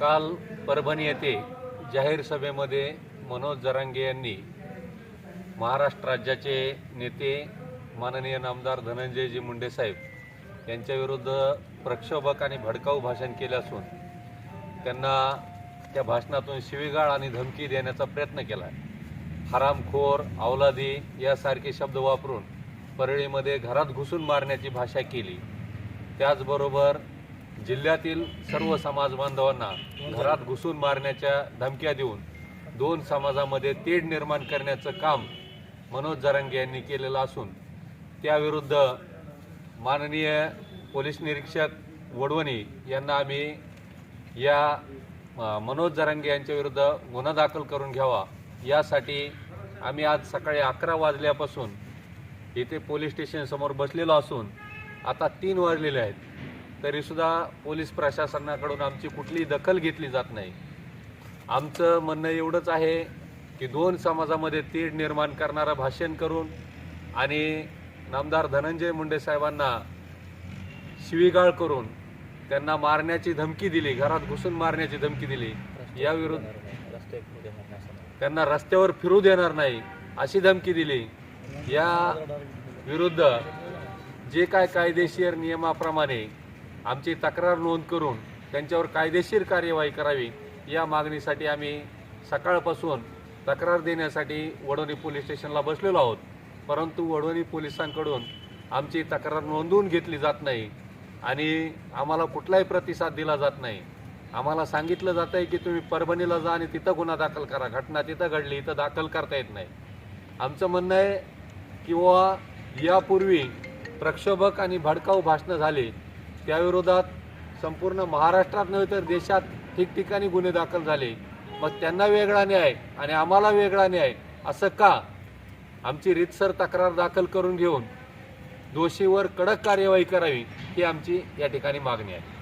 काल परभणी येथे जाहीर सभेमध्ये मनोज जरांगे यांनी महाराष्ट्र राज्याचे नेते माननीय नामदार धनंजयजी मुंडे साहेब यांच्याविरुद्ध प्रक्षोभक आणि भडकाऊ भाषण केले असून त्यांना त्या भाषणातून शिवीगाळ आणि धमकी देण्याचा प्रयत्न केला हरामखोर अवलादी यासारखे शब्द वापरून परळीमध्ये घरात घुसून मारण्याची भाषा केली. त्याचबरोबर जिल्ह्यातील सर्व समाज बांधवांना घरात घुसून मारण्याच्या धमक्या देऊन दोन समाजामध्ये तेढ निर्माण करण्याचं काम मनोज जरांगे यांनी केलेलं असून त्याविरुद्ध माननीय पोलीस निरीक्षक वडवणी यांना आम्ही या मनोज जरांगे यांच्या विरुद्ध गुन्हा दाखल करून घ्यावा यासाठी आम्ही आज सकाळी अकरा वाजल्यापासून इथे पोलीस स्टेशनसमोर बसलेलो असून आता तीन वाजलेले आहेत. तरीसुद्धा पोलीस प्रशासनाकडून आमची कुठलीही दखल घेतली जात नाही. आमचं म्हणणं एवढंच आहे की दोन समाजामध्ये तीड निर्माण करणारं भाषण करून आणि नामदार धनंजय मुंडे साहेबांना शिवीगाळ करून त्यांना मारण्याची धमकी दिली घरात घुसून मारण्याची धमकी दिली याविरुद्ध त्यांना रस्त्यावर फिरू देणार नाही अशी धमकी दिली. या विरुद्ध जे काय कायदेशीर नियमाप्रमाणे आमची तक्रार नोंद करून त्यांच्यावर कायदेशीर कार्यवाही करावी या मागणीसाठी आम्ही सकाळपासून तक्रार देण्यासाठी वडोणी पोलीस स्टेशनला बसलेलो आहोत. परंतु वडोणी पोलिसांकडून आमची तक्रार नोंदवून घेतली जात नाही आणि आम्हाला कुठलाही प्रतिसाद दिला जात नाही. आम्हाला सांगितलं जात आहे की तुम्ही परभणीला जा आणि तिथं गुन्हा दाखल करा. घटना तिथं घडली इथं दाखल करता येत नाही. आमचं म्हणणं आहे किंवा यापूर्वी प्रक्षोभक आणि भडकाऊ भाषणं झाली त्याविरोधात संपूर्ण महाराष्ट्रात नव्हे तर देशात ठिकठिकाणी गुन्हे दाखल झाले. मग त्यांना वेगळा न्याय आणि आम्हाला वेगळा न्याय असं का? आमची रीतसर तक्रार दाखल करून घेऊन दोषीवर कडक कार्यवाही करावी ही आमची या ठिकाणी मागणी आहे.